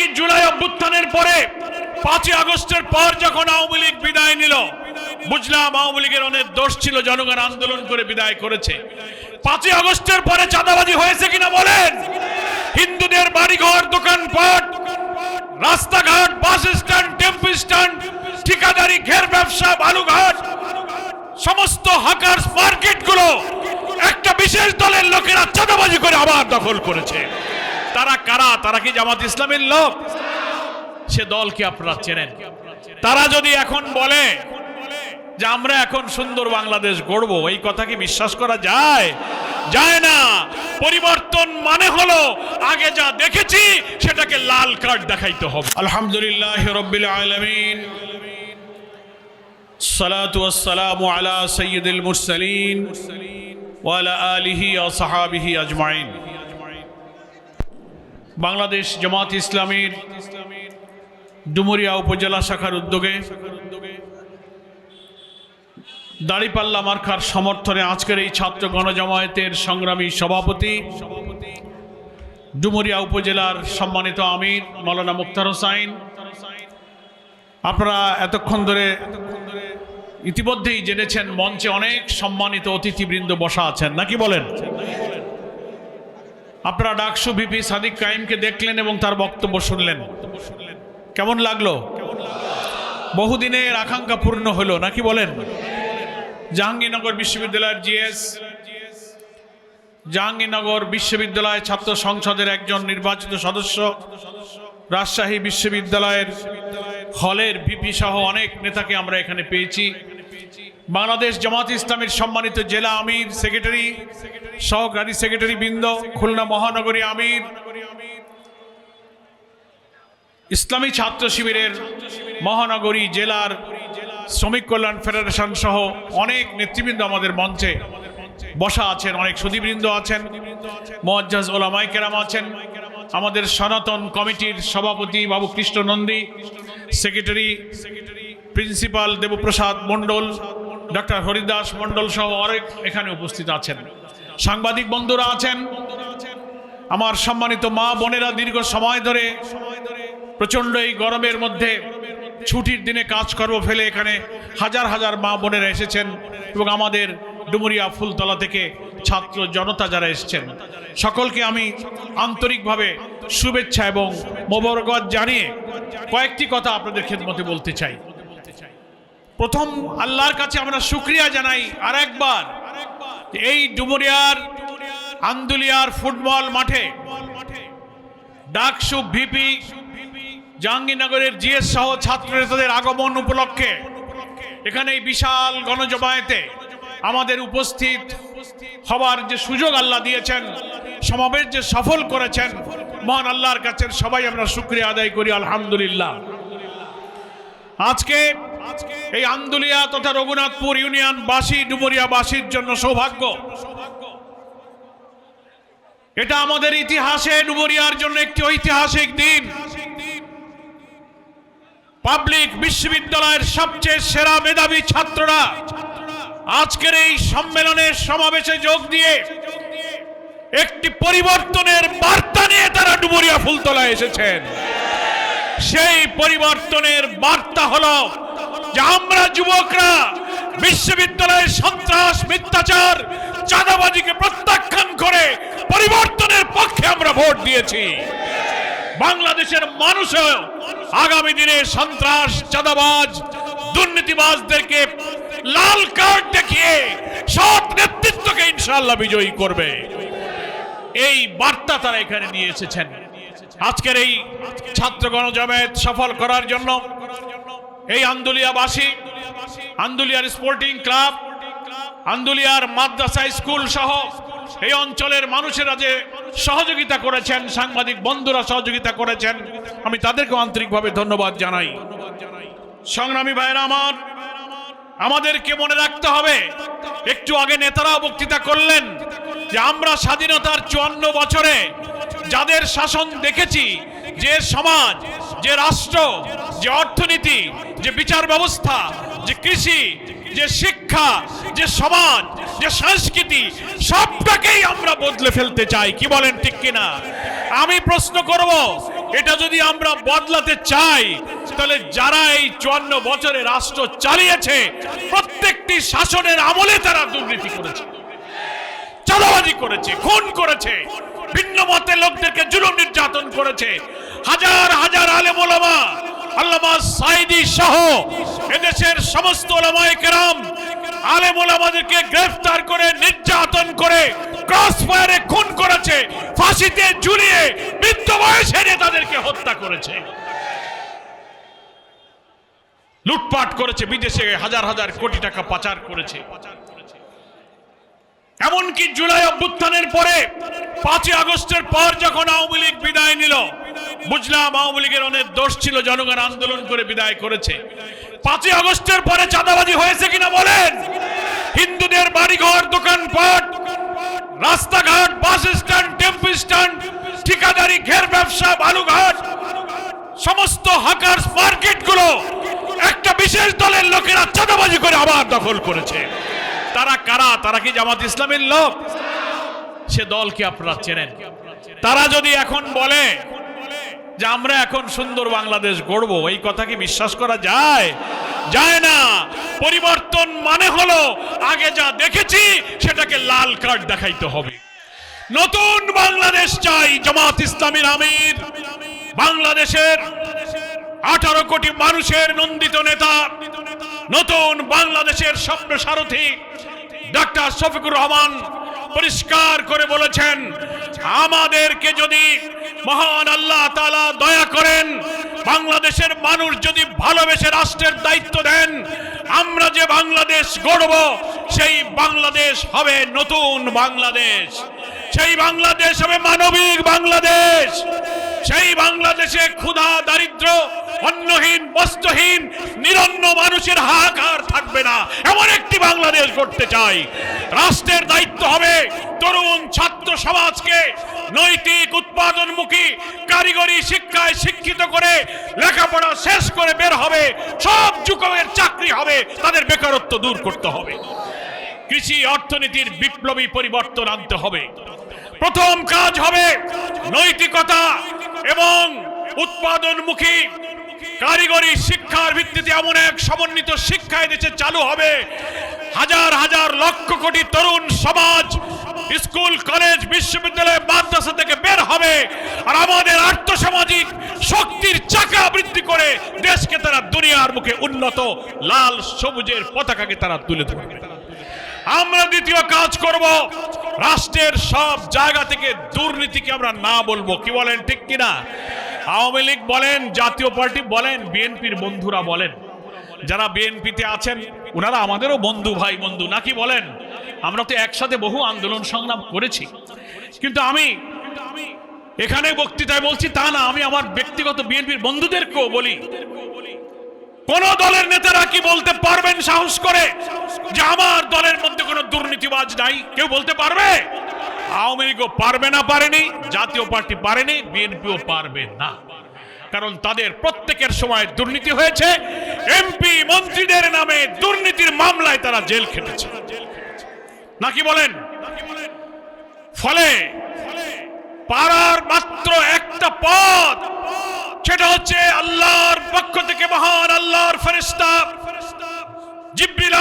নাকি জুলাই অভ্যুত্থানের পরে পাঁচই আগস্টের পর যখন আওয়ামী লীগ বিদায় নিল, বুঝলাম আওয়ামী লীগের অনেক দোষ ছিল, জনগণ আন্দোলন করে বিদায় করেছে। পাঁচই আগস্টের পরে চাঁদাবাজি হয়েছে কিনা বলেন? হিন্দুদের বাড়িঘর, দোকানপাট, রাস্তাঘাট, বাস স্ট্যান্ড, টেম্পু স্ট্যান্ড, ঠিকাদারি, ঘের ব্যবসা বালুঘাট সমস্ত হাকার্স মার্কেটগুলো একটা বিশেষ দলের লোকেরা চাঁদাবাজি করে আবার দখল করেছে। তারা কারা তারা কি জামাত ইসলামের লোক সে দলকে আপনারা চেনেন তারা যদি এখন বলে যে আমরা এখন সুন্দর বাংলাদেশ গড়বো এই কথা কি বিশ্বাস করা যায় যায় না পরিবর্তন মানে হলো আগে যা দেখেছি সেটাকে লাল কার্ড দেখাইতে হবে আলহামদুলিল্লাহ রব্বিল আলামিন الصلاة والسلام على سيد المرسلين وعلى آله وصحابه أجمعين বাংলাদেশ জামাত ইসলামীর ডুমুরিয়া উপজেলা শাখার উদ্যোগে দাড়িপাল্লা মার্কার সমর্থনে আজকের এই ছাত্র গণজামায়াতের সংগ্রামী সভাপতি, ডুমুরিয়া উপজেলার সম্মানিত আমির মৌলানা মুক্তার হোসাইন। আপনারা এতক্ষণ ধরে ইতিমধ্যেই জেনেছেন মঞ্চে অনেক সম্মানিত অতিথিবৃন্দ বসা আছেন। নাকি বলেন? আপনারা ডাকসু ভিপি সাদিক কাইমকে দেখলেন এবং তার বক্তব্য শুনলেন। কেমন লাগল? বহুদিনের আকাঙ্ক্ষা পূর্ণ হলো, নাকি বলেন? জাহাঙ্গীরনগর বিশ্ববিদ্যালয়ের জিএস, জাহাঙ্গীরনগর বিশ্ববিদ্যালয় ছাত্র সংসদের একজন নির্বাচিত সদস্য, রাজশাহী বিশ্ববিদ্যালয়ের হলের ভিপি সহ অনেক নেতাকে আমরা এখানে পেয়েছি। বাংলাদেশ জামাত ইসলামের সম্মানিত জেলা আমির সেক্রেটারি, সহকারী সেক্রেটারি বৃন্দ, খুলনা মহানগরী আমির, ইসলামী ছাত্র শিবিরের মহানগরী জেলার শ্রমিক কল্যাণ ফেডারেশন সহ অনেক নেতৃবৃন্দ আমাদের মঞ্চে বসা আছেন, অনেক সুদীবৃন্দ আছেন, মোয়াজ্জাজ ওলামাই কেরাম আছেন, আমাদের সনাতন কমিটির সভাপতি Babu Krishna Nandi secretary principal Debprasad Mondal doctor Haridas Mondal সহ অনেক এখানে উপস্থিত আছেন। সাংবাদিক বন্ধুরা আছেন। আমার সম্মানিত মা বোনেরা দীর্ঘ সময় ধরে প্রচণ্ড এই গরমের মধ্যে ছুটির দিনে কাজকর্ম ফেলে এখানে হাজার হাজার মা বোনেরা এসেছেন এবং আমাদের ডুমুরিয়া ফুলতলা থেকে ছাত্র জনতা যারা এসেছেন, সকলকে আমি আন্তরিকভাবে শুভেচ্ছা এবং মোবরগত জানিয়ে কয়েকটি কথা আপনাদের খেদমতে বলতে চাই। প্রথম আল্লাহর কাছে আমরা শুক্রিয়া জানাই আর একবার এই ডুমুরিয়ার, আন্দুলিয়ার ফুটবল মাঠে ডাকসু ভিপি জাহাঙ্গীরনগরের জিএস সহ ছাত্র নেতাদের আগমন উপলক্ষে এখানে এই বিশাল গণজমায়েতে আমাদের উপস্থিত হবার যে সুযোগ আল্লাহ দিয়েছেন, সমাবেশ যে সফল করেছেন, মহান আল্লাহর কাছে সবাই আমরা শুক্রিয়া আদায় করি, আলহামদুলিল্লাহ। আজকে এই আন্দুলিয়া তথা রঘুনাথপুর ইউনিয়ন বাসী, ডুমুরিয়া বাসীর জন্য সৌভাগ্য। এটা আমাদের ইতিহাসে, ডুমুরিয়ার জন্য একটি ঐতিহাসিক দিন। পাবলিক বিশ্ববিদ্যালয়ের সবচেয়ে সেরা মেধাবী ছাত্ররা আজকের এই সম্মেলনের সমাবেশে যোগ দিয়ে একটি পরিবর্তনের বার্তা নিয়ে তারা ডুবুরিয়া ফুলতলায় এসেছেন। সেই পরিবর্তনের বার্তা হলো যে আমরা যুবকরা, বিশ্ববিদ্যালয়ের সন্ত্রাস, মিথ্যাচার, চাঁদাবাজিকে প্রত্যাখ্যান করে পরিবর্তনের পক্ষে আমরা ভোট দিয়েছি। বাংলাদেশের মানুষও আগামী দিনে সন্ত্রাস, চাঁদাবাজ, দুর্নীতিবাজদেরকে লাল কার্ড দেখিয়ে সৎ নেতৃত্বকে ইনশাল্লাহ বিজয়ী করবে। এই বার্তা তারা এখানে নিয়ে এসেছেন। আজকের এই ছাত্র গণজমায়েত সফল করার জন্য এই আন্দুলিয়াবাসী, আন্দুলিয়ার স্পোর্টিং ক্লাব আন্দুলিয়ার মাদ্রাসা স্কুল সহ এই অঞ্চলের মানুষেরা যে সহযোগিতা করেছেন, সাংবাদিক বন্ধুরা সহযোগিতা করেছেন, আমি তাদেরকে আন্তরিকভাবে ধন্যবাদ জানাই। সংগ্রামী ভাইরা আমার, আমাদেরকে মনে রাখতে হবে, একটু আগে নেতারা বক্তৃতা করলেন যে আমরা স্বাধীনতার চুয়ান্ন বছরে যাদের শাসন দেখেছি, যে সমাজ, যে রাষ্ট্র, যে অর্থনীতি, যে বিচার ব্যবস্থা, যে কৃষি, যে শিক্ষা, যে সমাজ, যে সংস্কৃতি, সবটাকেই আমরা বদলে ফেলতে চাই। কি বলেন ঠিক কিনা? আমি প্রশ্ন করব, এটা যদি আমরা বদলাতে চাই, তাহলে যারা এই চুয়ান্ন বছরে রাষ্ট্র চালিয়েছে, প্রত্যেকটি শাসনের আমলে তারা দুর্নীতি করেছে, চাঁদাবাজি করেছে, খুন করেছে ভিন্ন লোকদেরকে জুলুম নির্যাতন করেছে। হাজার হাজার আল্লামা সাইদি সহ এদেশের সমস্ত কেরাম গ্রেফতার করে, নির্যাতন করে, ক্রস ফায়ারে খুন করেছে, ফাঁসিতে ঝুলিয়ে বয়সে এনে তাদেরকে হত্যা করেছে। লুটপাট করেছে, বিদেশে হাজার হাজার কোটি টাকা পাচার করেছে। এমনকি জুলাই অভ্যুত্থানের পরে পাঁচই আগস্টের পর যখন আওয়ামী লীগ বিদায় নিল, বুঝলাম আওয়ামী লীগের অনেক দোষ ছিল, জনগণ আন্দোলন করে বিদায় করেছে। পাঁচই আগস্টের পরে চাঁদাবাজি হয়েছে কিনা বলেন? হিন্দুদের বাড়িঘর, দোকানপাট, রাস্তাঘাট, বাস স্ট্যান্ড, টেম্পু স্ট্যান্ড, ঠিকাদারি, ঘের ব্যবসা বালুঘাট সমস্ত হাকার্স মার্কেটগুলো একটা বিশেষ দলের লোকেরা চাঁদাবাজি করে আবার দখল করেছে। তারা কারা? তারা কি জামাত ইসলামের লোক? সে দলকে আপনারা চেনেন? তারা যদি এখন বলে যে আমরা এখন সুন্দর বাংলাদেশ গড়বো, এই কথা কি বিশ্বাস করা যায়? যায় না। পরিবর্তন মানে হলো আগে যা দেখেছি, সেটাকে লাল কার্ড দেখাইতে হবে। নতুন বাংলাদেশ চাই, জামাত ইসলামীর আমির। বাংলাদেশের আঠারো কোটি মানুষের নন্দিত নেতা, নতুন বাংলাদেশের স্বপ্ন সারথী, ডাক্তার শফিকুর রহমান পরিষ্কার করে বলেছেন, আমাদেরকে যদি মহান আল্লাহ তাআলা দয়া করেন, বাংলাদেশের মানুষ যদি ভালোবেসে রাষ্ট্রের দায়িত্ব দেন, আমরা যে বাংলাদেশ গড়ব, সেই বাংলাদেশ হবে নতুন বাংলাদেশ। সেই বাংলাদেশ হবে মানবিক বাংলাদেশ। সেই বাংলাদেশে ক্ষুধা, দারিদ্র, অন্নহীন, বস্ত্রহীন, নিরন্ন মানুষের হাহাকার থাকবে না। এমন একটি বাংলাদেশ গড়তে চাই। রাষ্ট্রের দায়িত্ব হবে তরুণ ছাত্র সমাজকে নৈতিক, উৎপাদনমুখী, কারিগরি শিক্ষায় শিক্ষিত করে লেখাপড়া শেষ করে বের হবে। সব যুগের চাকরি হবে, তাদের বেকারত্ব দূর করতে হবে। কৃষি অর্থনীতির বিপ্লবী পরিবর্তন আনতে হবে। প্রথম কাজ হবে নৈতিকতা। এবং উৎপাদনমুখী কারিগরি শিক্ষার ভিত্তিতে এমন এক সমন্বিত শিক্ষা দেশে চালু হবে। হাজার হাজার লক্ষ কোটি তরুণ সমাজ স্কুল, কলেজ, বিশ্ববিদ্যালয়, মাদ্রাসা থেকে বের হবে আর আমাদের আর্থসামাজিক শক্তির চাকা বৃদ্ধি করে দেশকে তারা দুনিয়ার মুখে উন্নত লাল সবুজের পতাকাকে তারা তুলে ধরবে। আমরা দ্বিতীয় কাজ করব। রাষ্ট্রের সব জায়গা থেকে দুর্নীতিকে আমরা না বলব। কি বলেন, ঠিক কিনা? আওয়ামী লীগ বলেন, জাতীয় পার্টি বলেন, বিএনপির বন্ধুরা বলেন। যারা বিএনপিতে আছেন ওনারা আমাদেরও বন্ধু, ভাই বন্ধু নাকি বলেন? আমরা তো একসাথে বহু আন্দোলন সংগ্রাম করেছি। কিন্তু আমি এখানে বক্তৃতায় বলছি, তা না, আমি আমার ব্যক্তিগত বিএনপির বন্ধুদেরকেও বলি। কোন দলের নেতারা কি বলতে পারবেন সাহস করে? যে আমার দলের মধ্যে কোনো দুর্নীতিবাজ নাই। কেউ বলতে পারবে? আওয়ামী লীগও পারবে না, পারেনি। জাতীয় পার্টি পারেনি, বিএনপিও পারবে না। কারণ তাদের প্রত্যেকের সময় দুর্নীতি হয়েছে। এমপি মন্ত্রীদের নামে দুর্নীতির মামলায় তারা জেল খেটেছে। নাকি বলেন? ফলে পারার মাত্র একটা পথ সেটা হচ্ছে আল্লাহর পক্ষ থেকে মহান আল্লাহর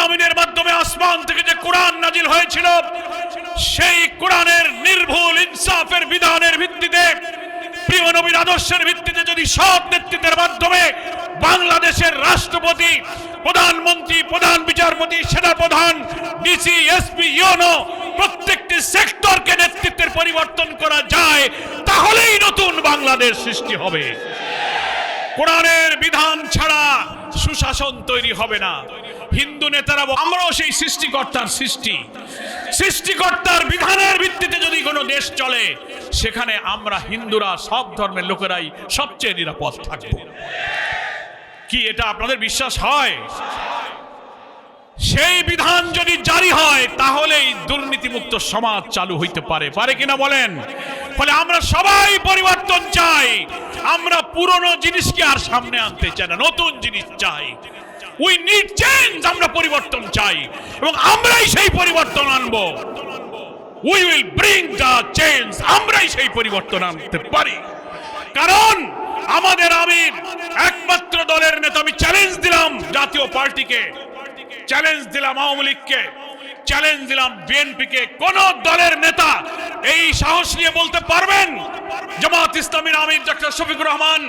আমিনের মাধ্যমে আসমান থেকে যে কোরআন নাজিল হয়েছিল, সেই কোরআনের নির্ভুল ইনসাফের বিধানের ভিত্তিতে, প্রিয় নবীর আদর্শের ভিত্তিতে যদি সৎ নেতৃত্বের মাধ্যমে বাংলাদেশের রাষ্ট্রপতি, প্রধানমন্ত্রী, প্রধান বিচারপতি, সেনাপ্রধান ডিসি এসপি ইউনো প্রত্যেকটি সেক্টরকে নেতৃত্বের পরিবর্তন করা যায় তাহলেই নতুন বাংলাদেশ সৃষ্টি হবে। কোরআনের বিধান ছাড়া সুশাসন তৈরি হবে না। হিন্দু নেতারা আমরাও সেই সৃষ্টিকর্তার সৃষ্টি। সৃষ্টিকর্তার বিধানের ভিত্তিতে যদি কোনো দেশ চলে, সেখানে আমরা হিন্দুরা সব ধর্মের লোকেরাই সবচেয়ে নিরাপদ থাকব। কি এটা আপনাদের বিশ্বাস হয়? সেই বিধান যদি জারি হয়, তাহলেই দুর্নীতিমুক্ত সমাজ চালু হইতে পারে। পারে কিনা বলেন? ফলে আমরা সবাই পরিবর্তন চাই। আমরা পুরনো জিনিসকে আর সামনে আনতে চাই না, নতুন জিনিস চাই। উই নিড চেঞ্জ আমরা পরিবর্তন চাই। এবং আমরাই সেই পরিবর্তন আনব। We will bring the change আমরাই সেই পরিবর্তন আনতে পারি। কারণ আমাদের আমির একমাত্র দলের নেতা, আমি চ্যালেঞ্জ দিলাম জাতীয় পার্টিকে। চ্যালেঞ্জ দিলাম আওয়ামী লীগকে। চ্যালেঞ্জ দিলাম বিএনপিকে কোন দলের নেতা এই সাহস নিয়ে বলতে পারবেন? জামাত ইসলামীর আমির ডক্টর শফিকুর রহমান,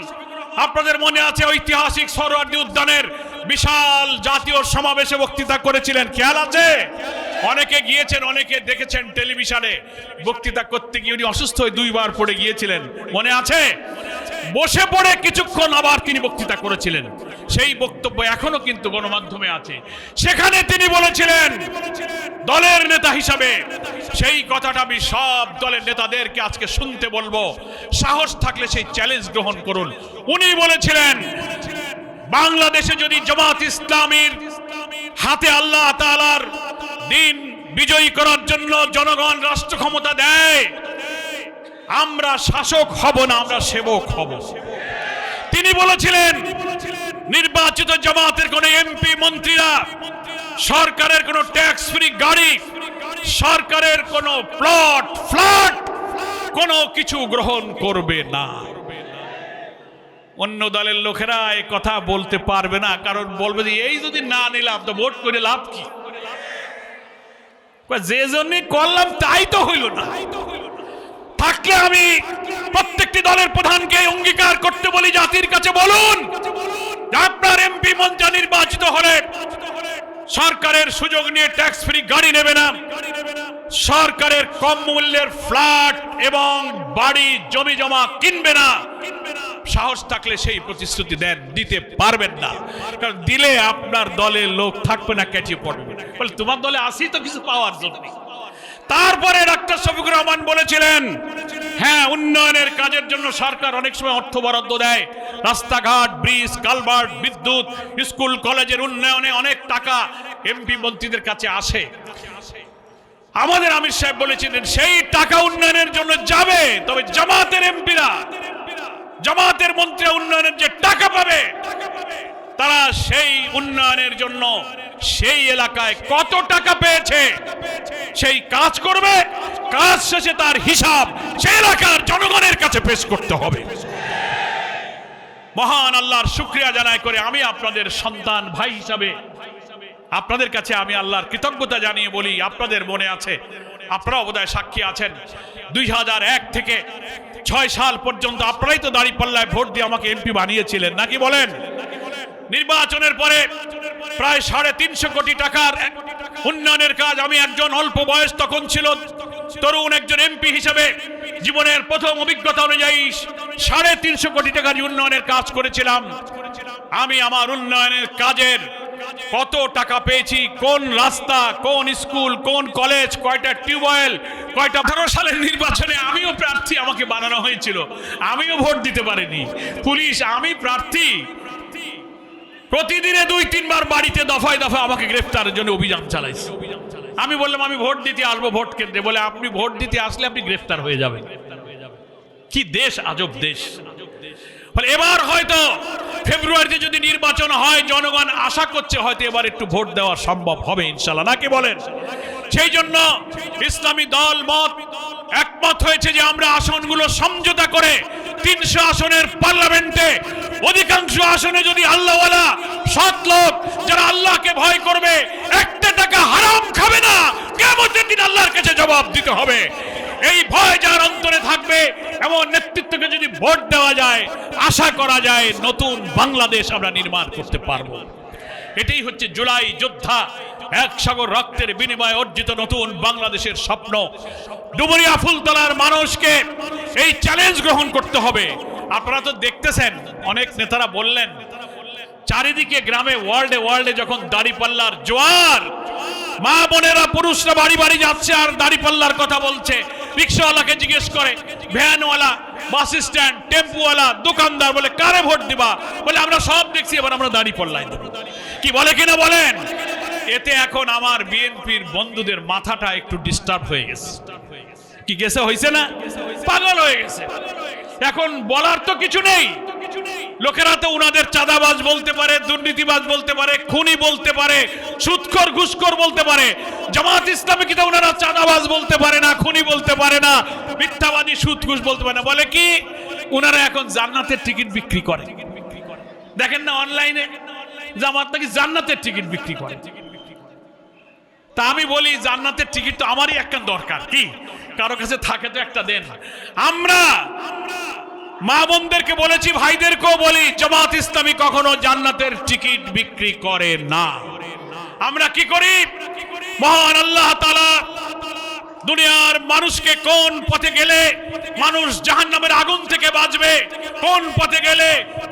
আপনাদের মনে আছে ঐতিহাসিক সরোয়ার্দী উদ্যানের বিশাল জাতীয় সমাবেশে বক্তৃতা করেছিলেন? খেয়াল আছে? অনেকে গিয়েছেন, অনেকে দেখেছেন টেলিভিশনে। বক্তৃতা করতে গিয়ে উনি অসুস্থ হয়ে দুইবার পড়ে গিয়েছিলেন। মনে আছে? বসে পড়ে কিছুক্ষণ আবার তিনি বক্তৃতা করেছিলেন। সেই বক্তব্য এখনও কিন্তু গণমাধ্যমে আছে। সেখানে তিনি বলেছিলেন, দলের নেতা হিসাবে সেই কথাটা আমি সব দলের নেতাদেরকে আজকে শুনতে বলব। সাহস থাকলে সেই চ্যালেঞ্জ গ্রহণ করুন। উনি বলেছিলেন, বাংলাদেশে যদি জামাত ইসলামীর হাতে আল্লাহ তাআলার দিন বিজয়ী করার জন্য জনগণ রাষ্ট্র ক্ষমতা দেয় আমরা শাসক হব না, আমরা সেবক হব। তিনি বলেছিলেন, নির্বাচিত জামাতের কোন এমপি, মন্ত্রীরা সরকারের কোন ট্যাক্স ফ্রি গাড়ি, সরকারের কোন প্লট ফ্ল্যাট কোনো কিছু গ্রহণ করবে না। অন্য দলের লোকেরা এ কথা বলতে পারবে না, কারণ বলবে যে, এই যদি না নিলাম, তো ভোট করে লাভ কি? যে জন্য করলাম, তাই তো হইল না। থাকলে আমি প্রত্যেকটি দলের প্রধানকে অঙ্গীকার করতে বলি, জাতির কাছে বলুন। আপনার এমপি মঞ্চা নির্বাচিত হলে সরকারের সুযোগ নিয়ে ট্যাক্স ফ্রি গাড়ি নেবে না। সরকারের কম মূল্যের ফ্ল্যাট এবং বাড়ি, জমি জমা কিনবে না। সাহস থাকলে সেই প্রতিশ্রুতি দেন, দিতে পারবেন না। কারণ দিলে আপনার দলে লোক থাকবে না ক্যাচে পড়বে বলে, তোমার দলে আসি তো কিছু পাওয়ার জন্য। তারপরে ডাক্তার শফিকুর রহমান বলেছিলেন হ্যাঁ উন্নয়নের কাজের জন্য সরকার অনেক সময় অর্থ বরাদ্দ দেয়। রাস্তাঘাট, ব্রিজ, কালভার্ট, বিদ্যুৎ, স্কুল, কলেজের উন্নয়নে অনেক টাকা এমপি মন্ত্রীদের কাছে আসে। আমাদের আমির সাহেব বলেছিলেন, সেই টাকা উন্নয়নের জন্য যাবে, তবে জামাতের এমপিরা জামাতের মন্ত্রী উন্নয়নের যে টাকা পাবে, তারা সেই উন্নয়নের জন্য সেই এলাকায় কত টাকা পেয়েছে? সেই কাজ করবে, কাজ শেষে তার হিসাব সেই এলাকার জনগণের কাছে পেশ করতে হবে। মহান আল্লাহর শুক্রিয়া জানাই করে আমি আপনাদের সন্তান ভাই হিসাবে, আপনাদের কাছে আমি আল্লাহর কৃতজ্ঞতা জানিয়ে বলি, আপনাদের মনে আছে আপনারা বোধহয় সাক্ষী আছেন। দুই হাজার এক থেকে ছয় সাল পর্যন্ত আপনারাই তো দাঁড়িয়ে পাল্লায় ভোট দিয়ে আমাকে এমপি বানিয়েছিলেন, নাকি বলেন? নির্বাচনের পরে প্রায় সাড়ে তিনশো কোটি টাকার উন্নয়নের কাজ আমি একজন অল্প বয়স তখন ছিল। তরুণ একজন এমপি হিসেবে জীবনের প্রথম অভিজ্ঞতা অনুযায়ী সাড়ে তিনশো কোটি টাকার উন্নয়নের কাজ করেছিলাম। আমি আমার উন্নয়নের কাজের কত টাকা পেয়েছি, কোন রাস্তা, কোন স্কুল, কোন কলেজ, কয়টা টিউবওয়েল, কয়টা আঠারো সালের নির্বাচনে আমিও প্রার্থী আমাকে বানানো হয়েছিল। আমিও ভোট দিতে পারিনি। পুলিশ, আমি প্রার্থী। প্রতিদিনে দুই, তিনবার বাড়িতে দফায় দফায় আমাকে গ্রেফতারের জন্য অভিযান চালাইছে। আমি বললাম, আমি ভোট দিতে আসব ভোট কেন্দ্রে। বলে, আপনি ভোট দিতে আসলে আপনি গ্রেফতার হয়ে যাবেন। কি দেশ, আজব দেশ। ফলে এবার হয়তো ফেব্রুয়ারিতে যদি নির্বাচন হয়, জনগণ আশা করছে হয়তো এবার একটু ভোট দেওয়া সম্ভব হবে ইনশাল্লাহ নাকি বলেন? সেই জন্য ইসলামী দল, মত একমত হয়েছে যে আমরা আসনগুলো সমঝোতা করে তিনশো আসনের পার্লামেন্টে, অধিকাংশ আসনে যদি আল্লাহওয়ালা সৎ লোক যারা আল্লাহকে ভয় করবে, একটা টাকা হারাম খাবে না কেমন দিন আল্লাহর কাছে জবাব দিতে হবে। এই ভয় যার অন্তরে থাকবে এমন নেতৃত্বকে যদি ভোট দেওয়া যায়, আশা করা যায় নতুন বাংলাদেশ আমরা নির্মাণ করতে পারব। এটাই হচ্ছে জুলাই যোদ্ধা, এক সাগর রক্তের বিনিময়ে অর্জিত নতুন বাংলাদেশের স্বপ্ন। ডুবুরিয়া ফুলতলার মানুষকে এই চ্যালেঞ্জ গ্রহণ করতে হবে। আপনারা তো দেখতেছেন, অনেক নেতারা বললেন, চারিদিকে গ্রামে ওয়ার্ল্ডে ওয়ার্ল্ডে যখন দাড়িপাল্লার জোয়ার মা বোনেরা, পুরুষরা বাড়ি বাড়ি যাচ্ছে আর দাড়িপাল্লার কথা বলছে। রিক্সাওয়ালাকে জিজ্ঞেস করে, ভ্যানওয়ালা, বাস স্ট্যান্ড, টেম্পুওয়ালা, দোকানদার বলে কারে ভোট দিবা? বলে, আমরা সব দেখছি, এবার আমরা দাড়ি পাল্লাই দেবো। কি বলে কিনা বলেন? এতে এখন আমার বিএনপির বন্ধুদের মাথাটা একটু ডিস্টার্ব হয়ে গেছে। কি গেছে হয়েছে না? পাগল হয়ে গেছে। এখন বলার তো কিছু নেই। লোকেরা তো উনাদের চাঁদাবাজ বলতে পারে, দুর্নীতিবাজ বলতে পারে, খুনি বলতে পারে, সুৎখর, ঘুষখোর বলতে পারে। জামাত ইসলামীকে তো উনারা চাঁদাবাজ বলতে পারে না, খুনি বলতে পারে না, মিথ্যাবাদী সুদ ঘুষ বলতে পারে না। বলে কি? উনারা এখন জান্নাতের টিকিট বিক্রি করে। দেখেন না, অনলাইনে জামাত নাকি জান্নাতের টিকিট বিক্রি করে। তা আমি বলি, জান্নাতের টিকিট তো আমারই একটা দরকার। কি? কারও কাছে থাকে তো একটা দেন। আমরা মা বোনদেরকে বলেছি, ভাইদেরকেও বলি, জামাত ইসলামী কখনো জান্নাতের টিকিট বিক্রি করে না। আমরা কি করি? মহান আল্লাহ তাআলা দুনিয়ার মানুষকে কোন পথে গেলে মানুষ জাহান্নামের আগুন থেকে বাঁচবে? কোন পথে গেলে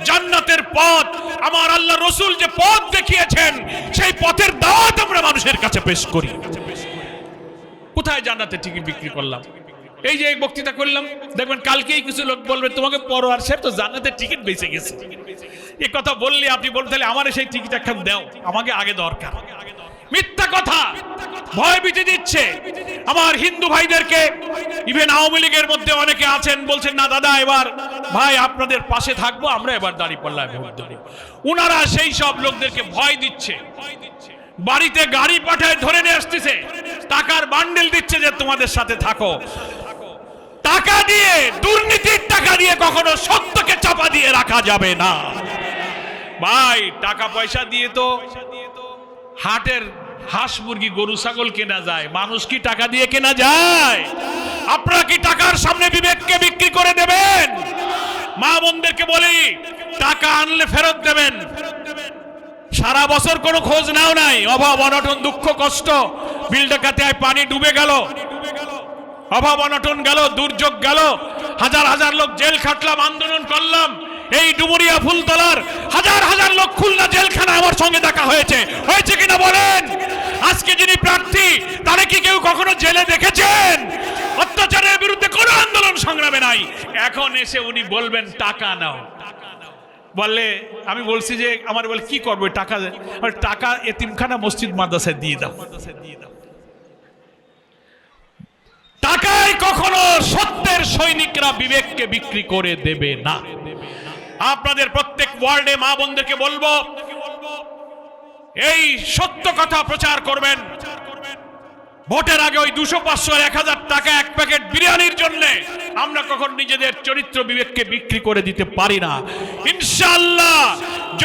জান্নাতের পথ? আমার আল্লাহ রসুল যে পথ দেখিয়েছেন, সেই পথের দাওয়াত আমরা মানুষের কাছে পেশ করি। কোথায় জান্নাতের টিকিট বিক্রি করলাম? এই যে বক্তৃতা করলাম, দেখবেন কালকেই কিছু লোক বলবে, তোমাকে পরোয়ার সাহেব তো জান্নাতের টিকিট বেঁচে গেছে। এই কথা বললে আপনি বলতে তাহলে আমার সেই টিকিট একটা দাও, আমাকে আগে দরকার। মিথ্যা কথা, ভয় বিটে দিচ্ছে। আমার হিন্দু ভাইদেরকে ইভেন আওয়ামী লীগের মধ্যে অনেকে আছেন, বলছেন, না দাদা, এবার ভাই আপনাদের পাশে থাকব, আমরা এবার দাঁড়িয়ে পড়লাম উনারা সেই সব লোকদেরকে ভয় দিচ্ছে। বাড়িতে গাড়ি পাঠায় ধরে নিয়ে আসতেছে, টাকার বান্ডেল দিচ্ছে যে তোমাদের সাথে থাকো। টাকা দিয়ে, দুর্নীতির টাকা দিয়ে কখনো সত্যকে চাপা দিয়ে রাখা যাবে না। ভাই, টাকা পয়সা দিয়ে তো হাটের হাঁস মুরগি, গরু, ছাগল কেনা যায়। মানুষ কি টাকা দিয়ে কেনা যায়? আপনারা কি টাকার সামনে বিবেককে বিক্রি করে দেবেন? মা বোনদেরকে বলি, টাকা আনলে ফেরত দেবেন। সারা বছর কোনো খোঁজ নাও নাই। অভাব, অনটন, দুঃখ, কষ্ট, বিল ডাকাতে পানি ডুবে গেল। অভাব অনটন গেল, দুর্যোগ গেল। হাজার হাজার লোক জেল খাটলাম, আন্দোলন করলাম। এই ডুমুরিয়া ফুলতলার হাজার হাজার লোক খুলনা জেলখানা আমার সঙ্গে দেখা হয়েছে। হয়েছে কিনা বলেন? আজকে যিনি প্রার্থী, তারে কি কেউ কখনো জেলে দেখেছেন? অত্যাচারের বিরুদ্ধে কোনো আন্দোলন সংগ্রামে নাই। এখন এসে উনি বলবেন, টাকা নাও। বললে, আমি বলছি যে, আমার বলে, কি করব? টাকা টাকা এতিমখানা মসজিদ মাদ্রাসায় দিয়ে দাও। টাকায় কখনো সত্যের সৈনিকরা বিবেককে বিক্রি করে দেবে না। আপনাদের প্রত্যেক ওয়ার্ডে মা বোনদেরকে বলব, এই সত্য কথা প্রচার করবেন। ভোটের আগে ওই দুশো পাঁচশো এক হাজার টাকা এক প্যাকেট বিরিয়ানির জন্য আমরা কখন নিজেদের চরিত্র বিবেককে বিক্রি করে দিতে পারি না। ইনশাল্লাহ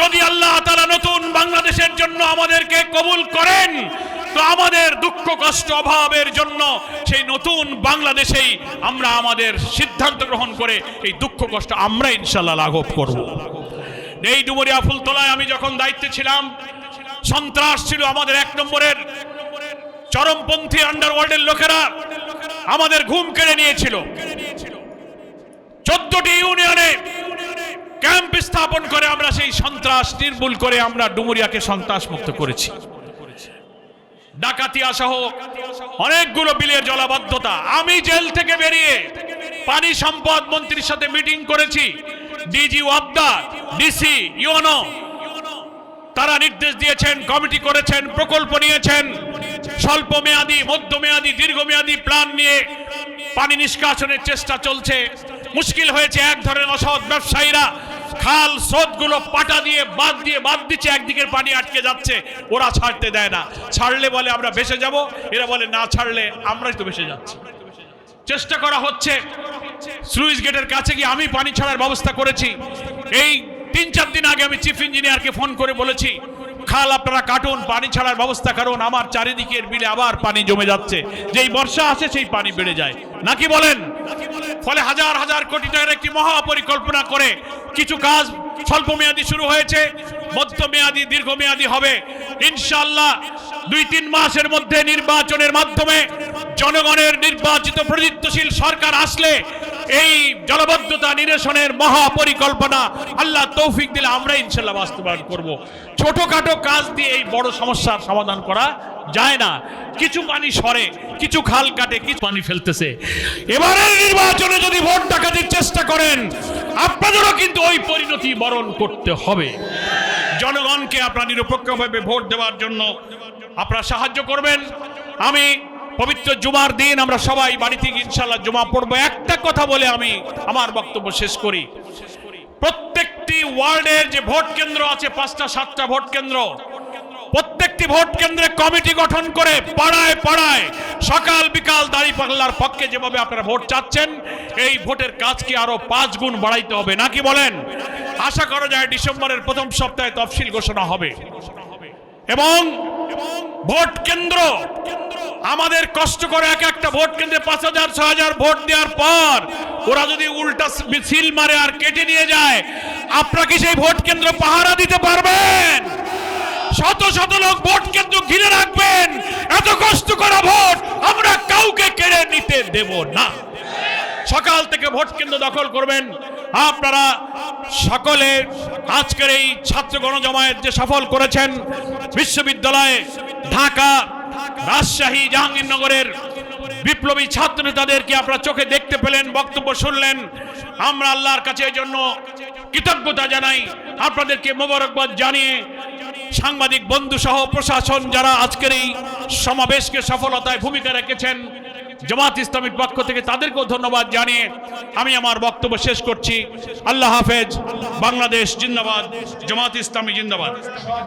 যদি আল্লাহ তারা নতুন বাংলাদেশের জন্য আমাদেরকে কবুল করেন তো আমাদের দুঃখ, কষ্ট, অভাবের জন্য সেই নতুন বাংলাদেশেই আমরা আমাদের সিদ্ধান্ত গ্রহণ করে এই দুঃখ, কষ্ট আমরা ইনশাল্লাহ লাঘব করব। এই ডুমুরিয়া ফুলতলায় আমি যখন দায়িত্বে ছিলাম, সন্ত্রাস ছিল আমাদের এক নম্বরের। চরমপন্থী আন্ডারওয়ার্ল্ডের লোকেরা আমাদের ঘুম কেড়ে নিয়েছিল। চোদ্দটি ইউনিয়নে ক্যাম্প স্থাপন করে আমরা সেই সন্ত্রাস, নির্মূল করে আমরা ডুমুরিয়াকে সন্ত্রাস মুক্ত করেছি। ডাকাতিয়া সহ অনেকগুলো বিলের জলাবদ্ধতা। আমি জেল থেকে বেরিয়ে পানি সম্পদ মন্ত্রীর সাথে মিটিং করেছি। ডিজি ওয়াবদা ডিসি ইউনো, তারা নির্দেশ দিয়েছেন, কমিটি করেছেন, প্রকল্প নিয়েছেন। স্বল্প মেয়াদী মধ্যমেয়াদী দীর্ঘমেয়াদী প্ল্যান নিয়ে পানি নিষ্কাশনের চেষ্টা চলছে। মুশকিল হয়েছে এক ধরনের অসৎ ব্যবসায়ীরা খাল স্রোতগুলো পাটা দিয়ে বাদ দিয়ে বাদ দিচ্ছে, একদিকের পানি আটকে যাচ্ছে। ওরা ছাড়তে দেয় না। ছাড়লে বলে আমরা ভেসে যাব, এরা বলে না ছাড়লে আমরাই তো ভেসে যাচ্ছি। চেষ্টা করা হচ্ছে। সুইচ গেটের কাছে গিয়ে আমি পানি ছাড়ার ব্যবস্থা করেছি। এই তিন চার দিন আগে আমি চিফ ইঞ্জিনিয়ারকে ফোন করে বলেছি খাল আপনারা কাটুন, পানি ছাড়ার ব্যবস্থা করুন, আমার চারিদিকের বিলে আবার পানি জমে যাচ্ছে। যেই বর্ষা আসে সেই পানি বেড়ে যায়। নাকি বলেন? ফলে হাজার হাজার কোটি টাকার একটি মহা পরিকল্পনা করে কিছু কাজ স্বল্প মেয়াদী শুরু হয়েছে, মধ্যমেয়াদী, দীর্ঘমেয়াদী হবে। ইনশাল্লাহ দুই তিন মাসের মধ্যে নির্বাচনের মাধ্যমে জনগণের নির্বাচিত প্রতিত্বশীল সরকার আসলে এই জলবদ্ধতা নিরসনের মহা পরিকল্পনা আল্লাহ তৌফিক দিলে আমরা ইনশাল্লাহ বাস্তবায়ন করব। ছোটখাটো কাজ দিয়ে এই বড় সমস্যার সমাধান করা যায় না। কিছু পানি সরে, কিছু খাল কাটে, কিছু পানি ফেলতেছে। এবারের নির্বাচনে যদি ভোট ডাকাতির চেষ্টা করেন, আপনাদেরও কিন্তু ওই পরিণতি বরণ করতে হবে। জনগণকে আপনার নিরপেক্ষভাবে ভোট দেওয়ার জন্য আপনারা সাহায্য করবেন। আমি পবিত্র জুমার দিন আমরা সবাই বাড়ি থেকে ইনশাল্লাহ জমা পড়ব। একটা কথা বলে আমি আমার বক্তব্য শেষ করি। প্রত্যেকটি ওয়ার্ডের যে ভোট কেন্দ্র আছে, পাঁচটা, সাতটা ভোট কেন্দ্র, প্রত্যেকটি ভোট কেন্দ্রে কমিটি গঠন করে পাড়ায় পাড়ায় সকাল বিকাল দাঁড়িপাল্লার পক্ষে যেভাবে আপনারা ভোট চাচ্ছেন, এই ভোটের কাজকে আরও পাঁচ গুণ বাড়াইতে হবে নাকি বলেন? আশা করা যায় ডিসেম্বরের প্রথম সপ্তাহে তফসিল ঘোষণা হবে। এবং ভোট কেন্দ্র আমাদের কষ্ট করে এক একটা ভোট কেন্দ্রে পাঁচ হাজার ছ হাজার ভোট দেওয়ার পর ওরা যদি উল্টা সিল মারে আর কেটে নিয়ে যায়, আপনারা কি সেই ভোট কেন্দ্র পাহারা দিতে পারবেন? শত শত লোক ভোট কেন্দ্র ঘিরে রাখবেন। এত কষ্ট করা ভোট আমরা কাউকে কেড়ে নিতে দেব না। সকাল থেকে ভোট কেন্দ্র দখল করবেন। আপনারা সকলে আজকের এই ছাত্র গণজমায়েত যে সফল করেছেন, বিশ্ববিদ্যালয়ে ঢাকা রাজশাহী, জাহাঙ্গীরনগরের বিপ্লবী ছাত্র নেতাদেরকে আপনারা চোখে দেখতে পেলেন, বক্তব্য শুনলেন। আমরা আল্লাহর কাছে এই জন্য কৃতজ্ঞতা জানাই। আপনাদেরকে মোবারকবাদ জানিয়ে সাংবাদিক বন্ধু সহ প্রশাসন যারা আজকের এই সমাবেশকে সফলতায় ভূমিকা রেখেছেন, জামাত ইসলামীর পক্ষ থেকে তাদেরকেও ধন্যবাদ জানিয়ে আমি আমার বক্তব্য শেষ করছি। আল্লাহ হাফেজ। বাংলাদেশ জিন্দাবাদ। জামাত ইসলামী জিন্দাবাদ।